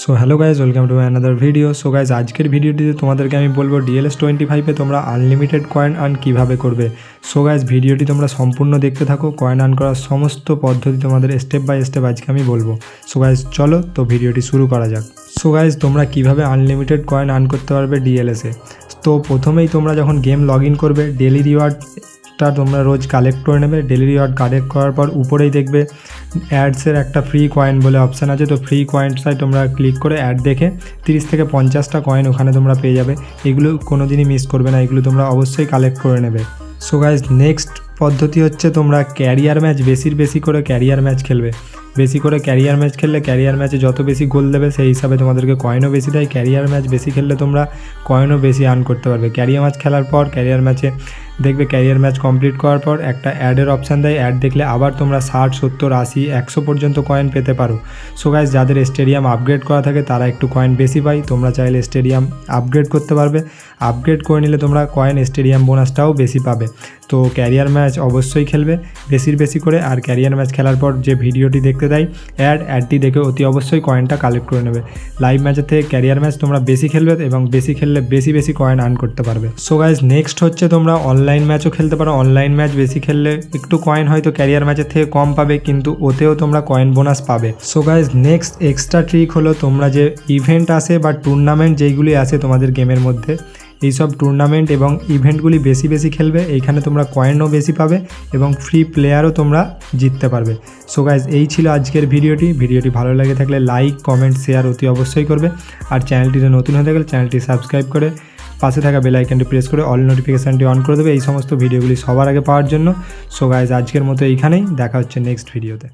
So hello guys welcome to another video so guys আজকের ভিডিওটিতে তোমাদেরকে আমি বলব ডিএলএস টোয়েন্টি ফাইভে তোমরা আনলিমিটেড কয়েন আর্ন কীভাবে করবে? সো গাইজ ভিডিওটি তোমরা সম্পূর্ণ দেখতে থাকো। কয়েন আর্ন করার সমস্ত পদ্ধতি তোমাদের স্টেপ বাই স্টেপ আজকে আমি বলব। সো গাইজ চলো তো ভিডিওটি শুরু করা যাক। সো গাইজ তোমরা কীভাবে আনলিমিটেড কয়েন আর্ন করতে পারবে ডিএলএসে তো প্রথমেই তোমরা যখন গেম লগ ইন করবে ডেলি রিওয়ার্ড টা তোমরা রোজ কালেক্ট করে নেবে। ডেলি রিওয়ার্ড কালেক্ট করার পর উপরেই দেখবে অ্যাডসের একটা ফ্রি কয়েন বলে অপশান আছে। তো ফ্রি কয়েনটায় তোমরা ক্লিক করে অ্যাড দেখে তিরিশ থেকে পঞ্চাশটা কয়েন ওখানে তোমরা পেয়ে যাবে। এগুলো কোনো দিনই মিস করবে না। এগুলো তোমরা অবশ্যই কালেক্ট করে নেবে। সো গাইজ নেক্সট পদ্ধতি হচ্ছে তোমরা ক্যারিয়ার ম্যাচ বেশির বেশি করে ক্যারিয়ার ম্যাচ খেলবে। বেশি করে ক্যারিয়ার ম্যাচ খেললে ক্যারিয়ার ম্যাচে যত বেশি গোল দেবে, সেই হিসাবে তোমাদেরকে কয়েনও বেশি দেয়। ক্যারিয়ার ম্যাচ বেশি খেললে তোমরা কয়েনও বেশি আর্ন করতে পারবে। ক্যারিয়ার ম্যাচ খেলার পর ক্যারিয়ার ম্যাচে দেখবে ক্যারিয়ার ম্যাচ কমপ্লিট করার পর একটা অ্যাডের অপশান দেয়। অ্যাড দেখলে আবার তোমরা ষাট, সত্তর, আশি, একশো পর্যন্ত কয়েন পেতে পারো। সো গাইজ যাদের স্টেডিয়াম আপগ্রেড করা থাকে, তারা একটু কয়েন বেশি পায়। তোমরা চাইলে স্টেডিয়াম আপগ্রেড করতে পারবে। আপগ্রেড করে নিলে তোমরা কয়েন স্টেডিয়াম বোনাসটাও বেশি পাবে। তো ক্যারিয়ার ম্যাচ অবশ্যই খেলবে। বেশির বেশি করে আর ক্যারিয়ার ম্যাচ খেলার পর যে ভিডিওটি দেখতে দেয় অ্যাড অ্যাডটি দেখে অতি অবশ্যই কয়েনটা কালেক্ট করে নেবে। লাইভ ম্যাচের থেকে ক্যারিয়ার ম্যাচ তোমরা বেশি খেলবে এবং বেশি খেললে বেশি বেশি কয়েন আর্ন করতে পারবে। সো গাইজ নেক্সট হচ্ছে তোমরা অনলাইন ম্যাচও খেলতে পারো। অনলাইন ম্যাচ বেশি খেললে একটু কয়েন হয়তো ক্যারিয়ার ম্যাচের থেকে কম পাবে, কিন্তু ওতেও তোমরা কয়েন বোনাস পাবে। So guys next extra trick হলো তোমরা যে ইভেন্ট আসে বা টুর্নামেন্ট যেইগুলি আসে তোমাদের গেমের মধ্যে এইসব টুর্নামেন্ট এবং ইভেন্টগুলি বেশি বেশি খেলবে, এইখানে তোমরা কয়েনও বেশি পাবে এবং ফ্রি প্লেয়ারও তোমরা জিততে পারবে। সো গাইজ এই ছিল আজকের ভিডিওটি। ভিডিওটি ভালো লাগে থাকলে লাইক কমেন্ট শেয়ার অতি অবশ্যই করবে। আর চ্যানেলটিতে নতুন হয়ে থাকলে চ্যানেলটি সাবস্ক্রাইব করে পাশে থাকা বেল আইকনটি প্রেস করে অল নোটিফিকেশানটি অন করে দেবে। এই সমস্ত ভিডিওগুলি সবার আগে পাওয়ার জন্য। সো গাইজ আজকের মতো এইখানেই। দেখা হচ্ছে নেক্সট ভিডিওতে